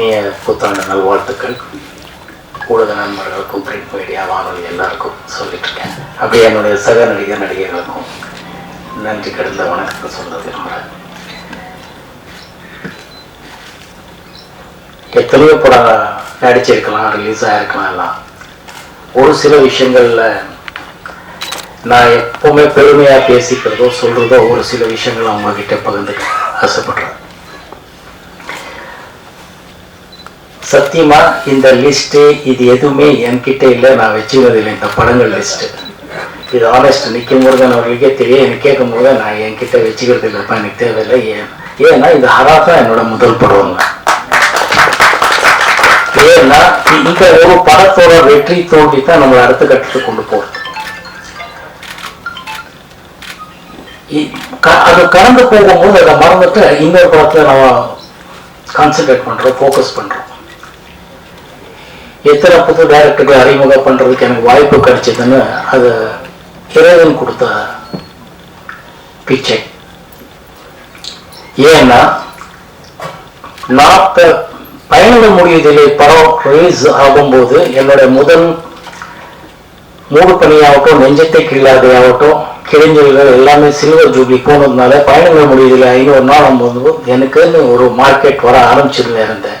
இனிய புத்தாண்டு நல்வாழ்த்துக்கள். கூடுதல் நண்பர்களுக்கும் பிரிண்ட் மீடியா வானொலி எல்லாருக்கும் சொல்லிட்டு இருக்கேன் அப்படியே என்னுடைய சக நடிகர் நடிகர்களுக்கும் நன்றி கடந்த வணக்கத்தை சொல்ல விரும்புகிறேன். எத்தனையோ படம் நடிச்சிருக்கலாம் ரிலீஸ் ஆகிருக்கலாம் எல்லாம். ஒரு சில விஷயங்கள்ல நான் எப்பவுமே பெருமையா பேசிக்கிறதோ சொல்றதோ ஒரு சில விஷயங்கள் அவங்க கிட்ட பகிர்ந்துக்க ஆசைப்படுறேன். சத்தியமா இந்த லிஸ்ட்டு இது எதுவுமே என்கிட்ட இல்லை. நான் வச்சுக்கிறதில்லை இந்த படங்கள் லிஸ்ட்டு இது ஆனஸ்ட் நிற்கும் முருகன் அவர்களுக்கே தெரியும். எனக்கு கேட்கும் போது நான் என்கிட்ட வச்சுக்கிறது இல்லைப்பா எனக்கு தேவையில்லை. ஏன்? ஏன்னா இந்த ஹரா தான் என்னோட முதல் படம். ஏன்னா இந்த ஒரு படத்தோட வெற்றி தோண்டி தான் நம்மளை அடுத்த கட்டத்துக்கு கொண்டு போகிறது இ- க- அது கடந்து போகும்போது அதை மறந்துட்டு இன்னொரு படத்தில் நம்ம கான்சென்ட்ரேட் பண்ணுறோம் ஃபோக்கஸ் பண்ணுறோம் எத்தனை புது டைரக்டருக்கு அறிமுகம் பண்றதுக்கு எனக்கு வாய்ப்பு கிடைச்சதுன்னு அது இறைவன் கொடுத்த பிச்சை. ஏன்னா நான் பயண முடியதிலே படம் ரிலீஸ் ஆகும்போது என்னோட முதல் மூடு பணியாகட்டும் நெஞ்சத்தை கில்லாதே ஆகட்டும் கிழிஞ்சல்கள் எல்லாமே சில்வர் ஜூப்ளி போனதுனால பயணங்கள் முடியதில்லை ஐநூறு நாள் போது எனக்குன்னு ஒரு மார்க்கெட் வர ஆரம்பிச்சதுல இருந்தேன்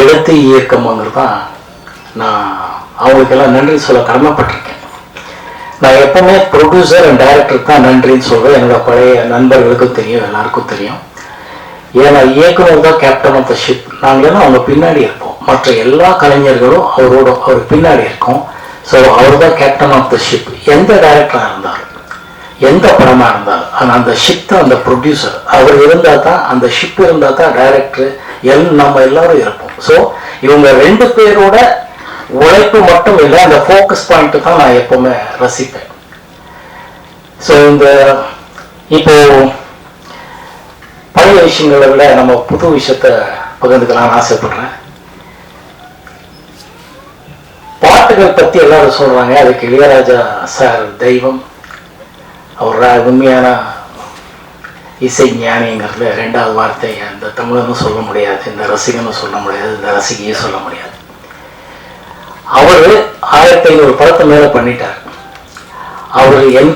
எடுத்து இயக்கம்ங்கிறது தான் நான் அவங்களுக்கெல்லாம் நன்றி சொல்ல கடமைப்பட்டிருக்கேன். நான் எப்பவுமே ப்ரொடியூசர் அண்ட் டைரக்டருக்கு தான் நன்றின்னு சொல்றேன் என்னோட பழைய நண்பர்களுக்கும் தெரியும் எல்லாருக்கும் தெரியும். ஏன்னா இயக்குனர் தான் கேப்டன் ஆஃப் த ஷிப் நாங்களெல்லாம் அவங்க பின்னாடி இருப்போம். மற்ற எல்லா கலைஞர்களும் அவரோட அவர் பின்னாடி இருக்கும். ஸோ அவர் தான் கேப்டன் ஆஃப் த ஷிப் எந்த டைரக்டராக இருந்தாலும் எந்த படமாக இருந்தாலும் ஆனால் அந்த ஷிப் தான் அந்த ப்ரொடியூசர் அவர் இருந்தால் தான் அந்த ஷிப் இருந்தால் தான் டைரக்டர் எல் நம்ம எல்லாரும் இருப்போம் ஸோ இவங்க ரெண்டு பேரோட உழைப்பு மட்டும் இல்லை அந்த ஃபோக்கஸ் பாயிண்ட் தான் நான் எப்பவுமே ரசிப்பேன். ஸோ இந்த இப்போ பழைய விஷயங்களை விட நம்ம புது விஷயத்த பகிர்ந்துக்கலாம்னு ஆசைப்படுறேன். பாட்டுகள் பத்தி எல்லாரும் சொல்றாங்க. அதுக்கு இளையராஜா சார் தெய்வம். அவர் உண்மையான இசை ஞானிங்கிறதுல ரெண்டாவது வார்த்தை அந்த தமிழனும் சொல்ல முடியாது இந்த ரசிகனும் சொல்ல முடியாது இந்த ரசிகையும் சொல்ல முடியாது. அவர் ஆயிரத்தி ஐநூறு படத்தை மேல பண்ணிட்டார். அவர் என்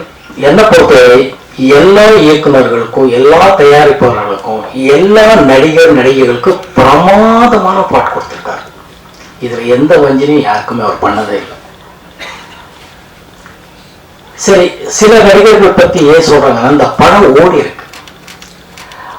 என்னை பொறுத்தவரை எல்லா இயக்குநர்களுக்கும் எல்லா தயாரிப்பாளர்களுக்கும் எல்லா நடிகர் நடிகைகளுக்கும் பிரமாதமான பாட்டு கொடுத்துருக்காரு. இதுல எந்த வஞ்சனையும் யாருக்குமே அவர் பண்ணதே இல்லை. சரி சில நடிகர்கள் பத்தி ஏன் சொல்றாங்கன்னா அந்த படம் ஓடி இருக்கு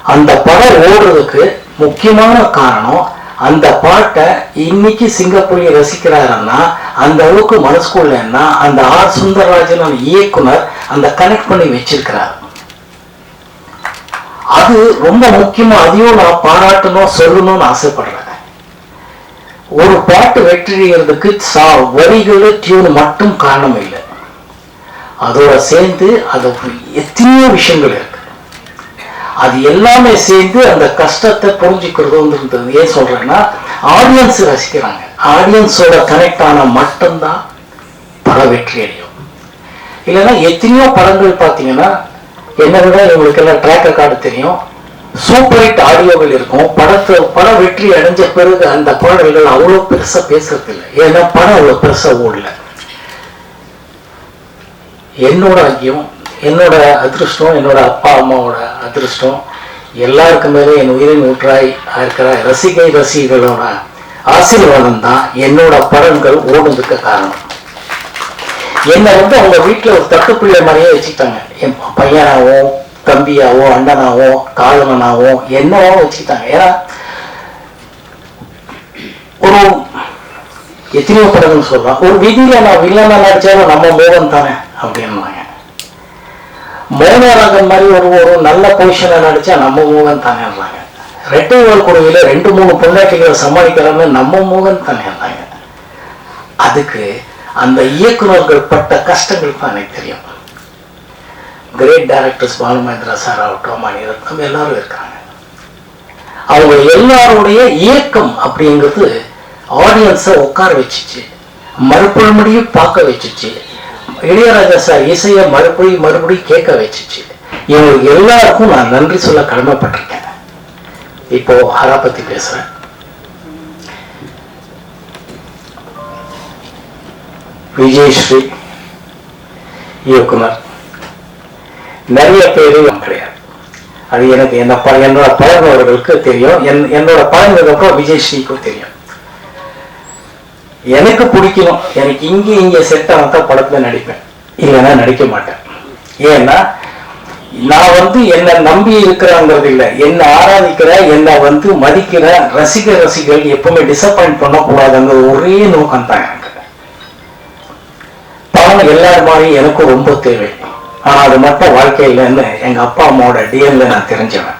அந்த படம் ஓடுறதுக்கு முக்கியமான காரணம் அந்த பாட்டை இன்னைக்கு சிங்கப்பூரிய ரசிக்கிறாருன்னா அந்த அளவுக்கு மனசுக்குள்ளன்னா அந்த ஆர் சுந்தரராஜன் இயக்குனர் அந்த கனெக்ட் பண்ணி வச்சிருக்கிறார். அது ரொம்ப முக்கியமா அதையும் நான் பாராட்டணும் சொல்லணும்னு ஆசைப்படுறேன். ஒரு பாட்டு வெற்றியறதுக்கு சா வரிகள் டியூன் மட்டும் காரணம் இல்லை. அதோட சேர்ந்து அது எத்தனையோ விஷயங்கள் இருக்கு. அது எல்லாமே சேர்ந்து அந்த கஷ்டத்தை புரிஞ்சுக்கிறது வந்து ஏன் சொல்றேன்னா ஆடியன்ஸ் ரசிக்கிறாங்க. ஆடியன்ஸோட கனெக்ட் ஆன மட்டும்தான் பல வெற்றி அடையும். இல்லைன்னா எத்தனையோ படங்கள் பார்த்தீங்கன்னா என்னை விட இவங்களுக்கு எல்லாம் ட்ராக் ரெக்கார்டு தெரியும். சூப்பர் ஹிட் ஆடியோகள் இருக்கும். படத்தை படம் வெற்றி அடைஞ்ச பிறகு அந்த பாடல்கள் அவ்வளோ பெருசா பேசுறது இல்லை ஏன்னா படம் அவ்வளோ பெருசா ஓடல. என்னோட ஐயம் என்னோட அதிருஷ்டம் என்னோட அப்பா அம்மாவோட அதிருஷ்டம் எல்லாருக்கு மேலே என் உயிரின் ஊற்றாய் இருக்கிற ரசிகை ரசிகளோட ஆசீர்வாதம் தான் என்னோட படங்கள் ஓடுறதுக்கு காரணம். என்னை வந்து அவங்க வீட்டில் ஒரு தட்டுப்பிள்ளை மாதிரியே வச்சுக்கிட்டாங்க. என் பையனாவோ தம்பியாவோ அண்ணனாவோ காதலனாவோ என்னவோ வச்சுக்கிட்டாங்க. ஏன்னா ஒரு எத்தனையோ படங்கள் சொல்கிறான் ஒரு விதியில நான் வில்லனா நடிச்சாலும் நம்ம மோகன் தானே அப்படின்னாங்க மோகனராகன் மாதிரி ஒரு ஒரு நல்ல பொசிஷனை நடிச்சா நம்ம மூகன் மோகன் ரெட்டை ரெட்டைவால் குழுவில ரெண்டு மூணு பொண்டாட்டிகளை சமாளிக்கிறான்னு நம்ம மூகன் தானே இருந்தாங்க அதுக்கு அந்த இயக்குநர்கள் பட்ட கஷ்டங்கள் தான் எனக்கு தெரியும். கிரேட் டைரக்டர்ஸ் பாலுமேந்திரா சார் ஆகட்டும் மணிரத்னம் எல்லாரும் இருக்காங்க. அவங்க எல்லாருடைய இயக்கம் அப்படிங்கிறது ஆடியன்ஸை உட்கார வச்சுச்சு மறுபடியும் பார்க்க வச்சுச்சு இளையராஜா சார் இசையை மறுபடி மறுபடியும் கேட்க வச்சுச்சு. இவங்க எல்லாருக்கும் நான் நன்றி சொல்ல கடமைப்பட்டிருக்கேன். இப்போ ஹரா பத்தி பேசுறேன். விஜயஸ்ரீ இயக்குனர் நிறைய பேர் கிடையாது. அது எனக்கு என்ன என்னோட பழகினவர்களுக்கு தெரியும். என் என்னோட பழகினதுக்கப்புறம் விஜயஸ்ரீக்கும் தெரியும். எனக்கு பிடிக்கணும் எனக்கு இங்கே இங்க செட் தான் படத்துல நடிப்பேன். இல்லைன்னா நடிக்க மாட்டேன். ஏன்னா நான் வந்து என்னை நம்பி இருக்கிறாங்கிறது இல்லை. என்னை ஆராதிக்கிற என்னை வந்து மதிக்கிற ரசிக ரசிகர்கள் எப்பவுமே டிசப்பாயிண்ட் பண்ணக்கூடாதுங்கிற ஒரே நோக்கம் தான் எனக்கு. பணம் எல்லார் எனக்கும் ரொம்ப தேவை. ஆனா அது மட்டும் வாழ்க்கை எங்கள் எங்க அப்பா அம்மாவோட டிஎன்ல நான் தெரிஞ்சவன்.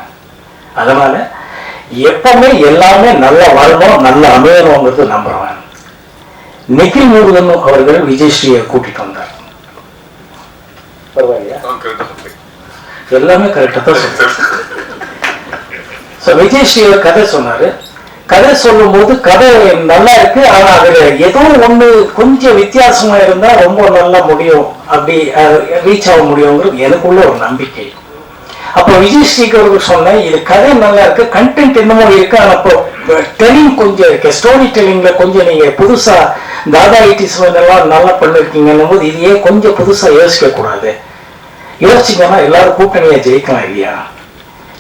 அதனால எப்பவுமே எல்லாமே நல்லா வரணும் நல்லா அமையணுங்கிறது நம்ம நிখিல் முருகன் அவர்கள் விஜயஸ்ரீயை கூட்டிட்டு வந்தார். பரவாயில்லையா? எல்லாமே கரெக்டாக தான் சொல்றேன் ஸோ கதை சொன்னாரு. கதை சொல்லும்போது கதை நல்லா இருக்கு ஆனா அதுல ஏதோ ஒண்ணு கொஞ்சம் வித்தியாசமா இருந்தா ரொம்ப நல்லா முடியும். அப்படி ரீச் ஆக முடியுங்கிறது எனக்குள்ள ஒரு நம்பிக்கை. அப்போ விஜய் ஸ்ரீகருக்கு சொன்னேன் இது கதை நல்லா இருக்கு கண்டென்ட் என்னமோ இருக்கு ஆனால் இப்போ டெலிங் கொஞ்சம் இருக்கு ஸ்டோரி டெல்லிங்ல கொஞ்சம் நீங்க புதுசா தாதா ஐடிஸ் எல்லாம் நல்லா பண்ணிருக்கீங்கன்னும் போது இதையே கொஞ்சம் புதுசா யோசிக்க கூடாது. யோசிச்சீங்கன்னா எல்லாரும் கூட்டணியை ஜெயிக்கலாம் இல்லையா?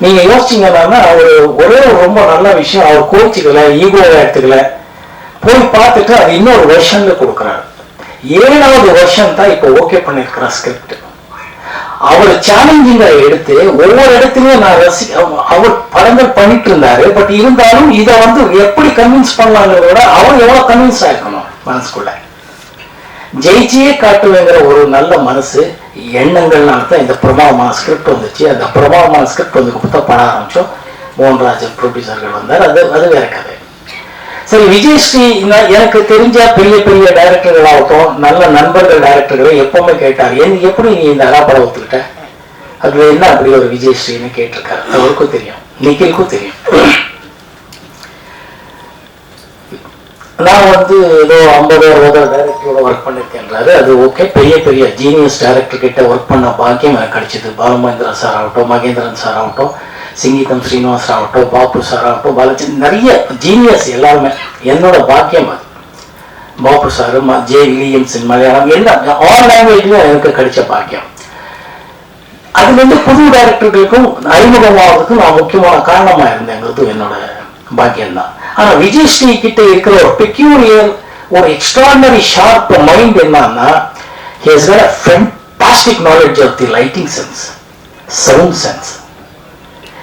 நீங்க யோசிச்சீங்கன்னா அவர் ஒரே ஒரு ரொம்ப நல்ல விஷயம் அவர் கோச்சிக்கல ஈகோவை எடுத்துக்கல. போய் பார்த்துட்டு அது இன்னொரு வருஷன்ல கொடுக்குறாரு. ஏழாவது வருஷம் தான் இப்போ ஓகே பண்ணிருக்கிறார் ஸ்கிரிப்ட் அவர் சேலஞ்சிங்கை எடுத்து ஒவ்வொரு இடத்துலயும் நான் ரசி அவ- அவர் படங்கள் பண்ணிட்டு இருந்தாரு பட் இருந்தாலும் இதை வந்து எப்படி கன்வின்ஸ் பண்ணலாங்கிறத விட அவர் எவ்வளவு கன்வின்ஸ் ஆகணும் மனசுக்குள்ள. ஜெயிச்சியே காட்டுவேங்கிற ஒரு நல்ல மனசு எண்ணங்கள்னால தான் இந்த பிரபாவமான ஸ்கிரிப்ட் வந்துச்சு. அந்த பிரபாவமான ஸ்கிரிப்ட் வந்து கொடுத்தா பட ஆரம்பிச்சோம். மோகன்ராஜன் ப்ரொடியூசர்கள் வந்தார். அது அது வேற கதை. சரி விஜயஸ்ரீ எனக்கு தெரிஞ்ச பெரிய பெரிய டைரக்டர்களாகட்டும் நல்ல நண்பர்கள் டைரக்டர்களை எப்பவுமே கேட்டார். என் எப்படி நீ இந்த அலாப்படம் ஒத்துக்கிட்ட? அதுல என்ன அப்படி ஒரு விஜயஸ்ரீன்னு கேட்டிருக்காரு? அவருக்கும் தெரியும். நிக்கிலுக்கும் தெரியும். நான் வந்து ஏதோ ஐம்பது அறுபது டைரக்டரோட ஒர்க் பண்ணிருக்கேன்றாரு. அது ஓகே பெரிய பெரிய ஜீனியஸ் டைரக்டர் கிட்ட ஒர்க் பண்ண பாக்கியம் எனக்கு கிடைச்சது. பாலமகேந்திரன் சார் ஆகட்டும் மகேந்திரன் சார் ஆகட்டும். சிங்கீதம் ஸ்ரீனிவாஸ் ஆகட்டும் பாப்பு சார் ஆகட்டும் பாலாஜி நிறைய ஜீனியஸ் எல்லாருமே. என்னோட பாக்கியம் அது. Babu sir J Williamson Malayalam எல்லாம் ஆல் லாங்குவேஜ்லையும் எனக்கு கிடைச்ச பாக்கியம். அதுல இருந்து புது டைரக்டர்களுக்கும் அறிமுகமாவதுக்கும் நான் முக்கியமான காரணமா இருந்தேங்கிறது என்னோட பாக்கியம் தான் ஆனா விஜயஸ்ரீ கிட்ட இருக்கிற ஒரு பெக்யூரியர் ஒரு எக்ஸ்ட்ராடனரி ஷார்ப் மைண்ட் என்னன்னா has got a fantastic knowledge of the lighting sense sound sense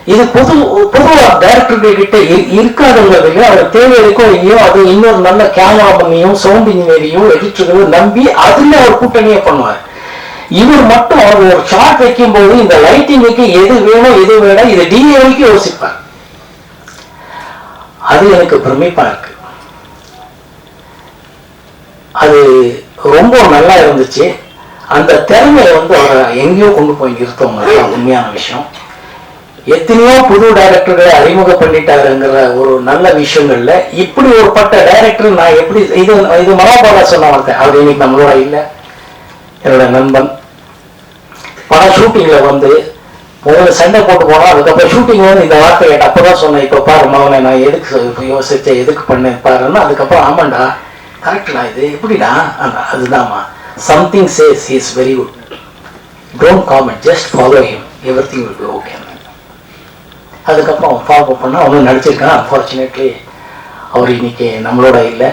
இது பொது பொதுவா டைரக்டர்கள் கிட்ட இ- இருக்காதுங்கிறதுல அவர் தேவை அது இன்னொரு நல்ல கேமரா பண்ணியும் சவுண்ட் இன்ஜினியரையும் எடிட்டர்களும் நம்பி அதுல அவர் கூட்டணியே பண்ணுவார். இவர் மட்டும் அவர் ஒரு ஷார்ட் வைக்கும் போது இந்த லைட்டிங்குக்கு எது வேணும் எது வேணும் இதை டிஏ வரைக்கும் யோசிப்பார். அது எனக்கு பிரமிப்பா இருக்கு. அது ரொம்ப நல்லா இருந்துச்சு. அந்த திறமையை வந்து அவரை எங்கேயோ கொண்டு போய் நிறுத்தவங்க. உண்மையான விஷயம். எத்தனையோ புது டைரக்டர்களை அறிமுகம் பண்ணிட்டாருங்கிற ஒரு நல்ல விஷயங்கள்ல இப்படி ஒரு பட்ட டைரக்டர் நான் எப்படி இது இது மனோபாலா சொன்ன வார்த்தை. அவர் இன்னைக்கு நம்மளோட இல்லை. என்னோட நண்பன். படம் ஷூட்டிங்கில் வந்து முதல்ல சண்டை போட்டு போனோம் அதுக்கப்புறம் ஷூட்டிங் வந்து இந்த வார்த்தை கேட்ட அப்பதான் சொன்னேன் இப்ப பாரு மகனை நான் எதுக்கு சொ- யோசிச்சேன் எதுக்கு பண்ணேன் பாருன்னா. அதுக்கப்புறம் ஆமாண்டா கரெக்டா இது எப்படிடா? அதுதான்மா. Something says is very good don't comment just follow him every thing will be okay அதுக்கப்புறம் ஃபாலோ பண்ணா அவனும் நடிச்சிருக்கான். அன்ஃபார்ச்சுனேட்லி அவர் இன்னைக்கு நம்மளோட இல்லை.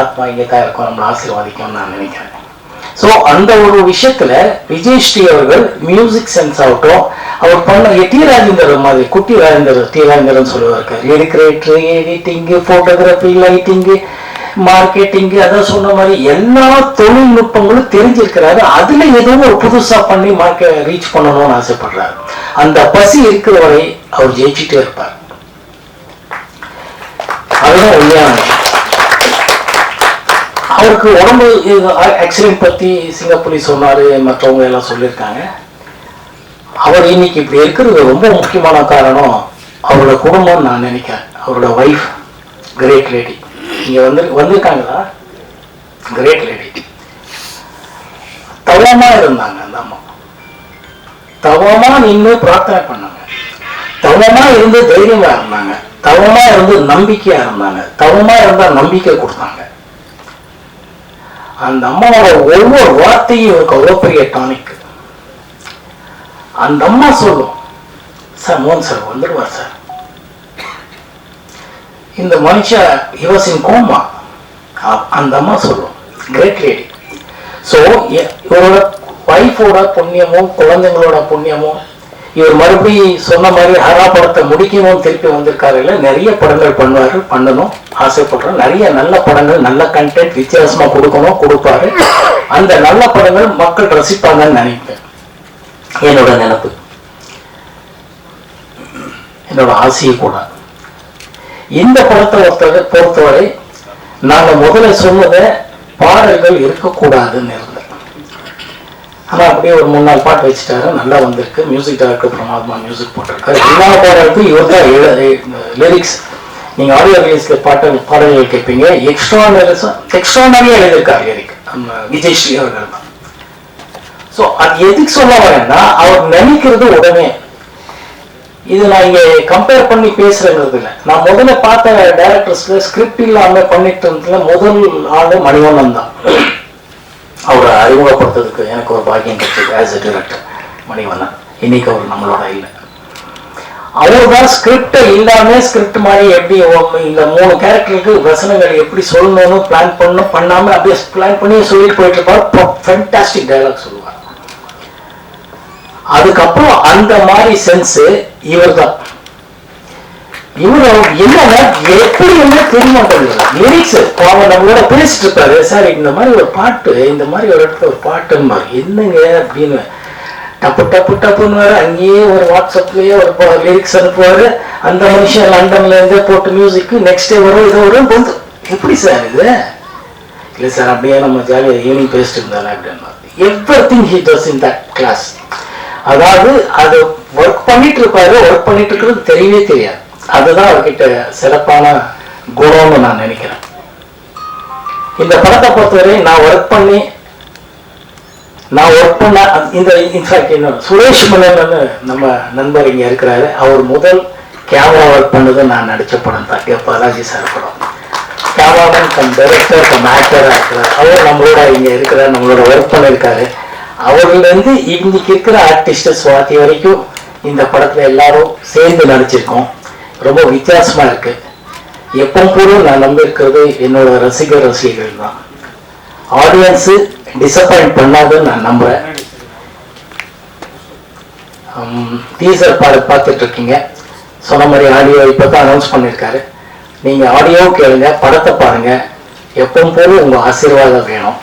ஆத்மா இங்கே தான் இருக்கும். நம்மளை ஆசீர்வாதிக்கும்னு நான் நினைக்கிறேன். ஸோ அந்த ஒரு விஷயத்துல விஜயஸ்ரீ அவர்கள் மியூசிக் சென்ஸ் ஆகட்டும் அவர் பண்ண டி ராஜேந்தர் மாதிரி குட்டி ராஜேந்தர் டி ராஜேந்தர்னு சொல்லுவார். எடிக்ரேட்டர் எடிட்டிங்கு ஃபோட்டோகிராஃபி லைட்டிங்கு மார்க்கெட்டிங்கு அதான் சொன்ன மாதிரி எல்லா தொழில்நுட்பங்களும் தெரிஞ்சிருக்கிறாரு. அதுல எதுவும் ஒரு புதுசா பண்ணி மார்க்கெட் ரீச் பண்ணணும்னு ஆசைப்படுறாரு. அந்த பசி இருக்கிற வரை அவர் ஜெயிச்சுட்டே இருப்பார். அதுதான் உண்மையான அவருக்கு உடம்பு ஆக்சிடென்ட் பத்தி சிங்கப்பூரி சொன்னாரு மற்றவங்க எல்லாம் சொல்லியிருக்காங்க. அவர் இன்னைக்கு இப்படி இருக்கிறது ரொம்ப முக்கியமான காரணம் அவரோட குடும்பம் நான் நினைக்கிறேன். அவரோட ஒய்ஃப் கிரேட் லேடி இங்கே வந்து வந்திருக்காங்களா? கிரேட் லேடி தவமா இருந்தாங்க அந்த அம்மா. தவமா நின்று பிரார்த்தனை பண்ணாங்க. தவமா இருந்து தைரியமா இருந்தாங்க. தவமா இருந்து நம்பிக்கையா இருந்தாங்க. தவமா இருந்தா நம்பிக்கை கொடுத்தாங்க. அந்த அம்மாவோட ஒவ்வொரு வார்த்தையும் இவருக்கு அவ்வளோ பெரிய டானிக் அந்த அம்மா சொல்லும் சார் மோகன் சார் வந்துடுவார் சார். இந்த மனுஷன் யுவசின் கோமா அந்த அம்மா சொல்லும். கிரேட் லேடி ஸோ இவரோட ஒய்ஃபோட புண்ணியமும் குழந்தைங்களோட புண்ணியமும் இவர் மறுபடியும் சொன்ன மாதிரி ஹரா படத்தை முடிக்கணும்னு திருப்பி வந்திருக்காரு. இல்லை நிறைய படங்கள் பண்ணுவாரு பண்ணணும் ஆசைப்படுறோம். நிறைய நல்ல படங்கள் நல்ல கண்டென்ட் வித்தியாசமா கொடுக்கணும் கொடுப்பாரு. அந்த நல்ல படங்கள் மக்கள் ரசிப்பாங்கன்னு நினைப்பேன். என்னோட நினைப்பு. என்னோட ஆசையும் கூட. இந்த படத்தை பொறுத்தவரை பொறுத்தவரை நாங்க முதல்ல சொன்னதை பாடல்கள் இருக்கக்கூடாதுன்னு இருந்தேன் ஆனா அப்படியே ஒரு மூணு நாள் பாட்டு வச்சுட்டாரு. நல்லா வந்திருக்கு. மியூசிக் டைரக்டர் பிரமாத்மா மியூசிக் போட்டிருக்காரு. எல்லா பாடலுக்கும் இவர் தான் லிரிக்ஸ் நீங்க ஆடியோ ரிலீஸில் பாட்டு பாடல்கள் கேட்பீங்க. எக்ஸ்ட்ரானரிஸ் எக்ஸ்ட்ரானரியாக எழுதியிருக்கார் லிரிக் நம்ம விஜய் ஸ்ரீ அவர்கள் தான். ஸோ அது எதுக்கு சொல்ல வரேன்னா அவர் நினைக்கிறது உடனே. இது நான் இங்கே கம்பேர் பண்ணி பேசுறது இல்லை. நான் முதல்ல பார்த்த டைரக்டர்ஸ்ல ஸ்கிரிப்ட் இல்லாம பண்ணிட்டு இருந்ததுல முதல் ஆள் மணிவண்ணன் தான். அவரை அறிமுகப்படுத்துறதுக்கு எனக்கு ஒரு பாக்கியம் கிடைச்சது ஆஸ் எ டிரெக்டர் மணிவண்ணன். இன்னைக்கு அவர் நம்மளோட இல்லை. அவர் தான் ஸ்கிரிப்ட் இல்லாம ஸ்கிரிப்ட் மாதிரி எப்படி இந்த மூணு கேரக்டருக்கு வசனங்கள் எப்படி சொல்லணும்னு பிளான் பண்ணணும் பண்ணாம அப்படியே பிளான் பண்ணி சொல்லிட்டு போயிட்டு இருப்பார். ஃபென்டாஸ்டிக் டைலாக் சொல்லுவார். அதுக்கப்புறம் அந்த மாதிரி சென்ஸ் இவர் தான் இவர் என்னன்னா எப்படி என்ன தெரிய லிரிக்ஸ் அவங்க நம்மளோட பேசிட்டு இருப்பாரு சார் இந்த மாதிரி ஒரு பாட்டு இந்த மாதிரி ஒரு இடத்துல ஒரு பாட்டு என்னங்க? அப்படின்னு. டப்பு டப்பு டப்புன்னு வேற அங்கேயே ஒரு வாட்ஸ்அப்லயே ஒரு லிரிக்ஸ் அனுப்புவாரு. அந்த மனுஷன் லண்டன்ல இருந்தே போட்டு மியூசிக் நெக்ஸ்ட் டே வரும் இது வரும் வந்து. எப்படி சார் இது? இல்லை சார் அப்படியே நம்ம ஜாலியாக ஈவினிங் பேசிட்டு இருந்தாங்க அப்படின்னா. Every thing he does in that class அதாவது அது ஒர்க் பண்ணிட்டு இருப்பாரு ஒர்க் பண்ணிட்டு இருக்கிறது தெரியவே தெரியாது. அதுதான் அவர்கிட்ட சிறப்பான குணம்னு நான் நினைக்கிறேன். இந்த படத்தை பொறுத்தவரை நான் ஒர்க் பண்ணி நான் ஒர்க் பண்ண இந்த இன்ஃபேக்ட் என்ன சுரேஷ் மன்னன் நம்ம நண்பர் இங்க இருக்கிறாரு. அவர் முதல் கேமரா ஒர்க் பண்ணது நான் நடிச்ச படம் தான். கே. பாலாஜி சார் படம். கேமராமேன் கம் டைரக்டர் கம் ஆக்டராக இருக்கிறார். அவர் நம்மளோட இங்க இருக்கிறார் நம்மளோட ஒர்க் பண்ணியிருக்காரு அவர்லேருந்து இன்னைக்கு இருக்கிற ஆர்டிஸ்ட் சுவாதி வரைக்கும் இந்த படத்தில் எல்லாரும் சேர்ந்து நடிச்சிருக்கோம். ரொம்ப வித்தியாசமாக இருக்கு. எப்போ கூட நான் நம்பியிருக்கிறது என்னோட ரசிகர் ரசிகர்கள் தான். ஆடியன்ஸு டிசப்பாயிண்ட் பண்ணாதுன்னு நான் நம்புகிறேன் டீசர் பாட பார்த்துட்டு இருக்கீங்க. சொன்ன மாதிரி ஆடியோ இப்போ தான் அனௌன்ஸ் பண்ணியிருக்காரு. நீங்கள் ஆடியோ கேளுங்க படத்தை பாருங்கள் எப்பவும் போல உங்கள் ஆசீர்வாதம் வேணும்.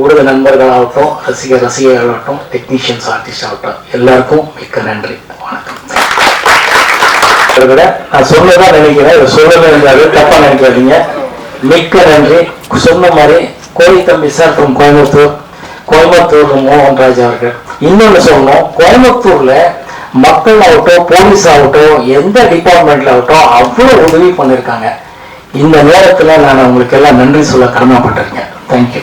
ஊடக நண்பர்களாகட்டும் ரசிகர் ரசிகர்களாகட்டும் டெக்னீஷியன்ஸ் ஆர்டிஸ்ட் ஆகட்டும் எல்லாருக்கும் மிக்க நன்றி. வணக்கம். நான் சொன்னதான் நினைக்கிறேன். இதை சொல்லல இருந்தாரு தப்பா நினைக்காதீங்க. மிக்க நன்றி. சொன்ன மாதிரி கோழி தம்பி சார் ஃப்ரம் கோயம்புத்தூர் கோயம்புத்தூர் மோகன்ராஜ் அவர்கள். இன்னொன்னு சொல்லணும். கோயம்புத்தூர்ல மக்கள் ஆகட்டும் போலீஸ் ஆகட்டும் எந்த டிபார்ட்மெண்ட்ல ஆகட்டும் அவ்வளோ உதவி பண்ணிருக்காங்க இந்த நேரத்தில் நான் உங்களுக்கு எல்லாம் நன்றி சொல்ல கடமைப்பட்டிருக்கேன். தேங்க்யூ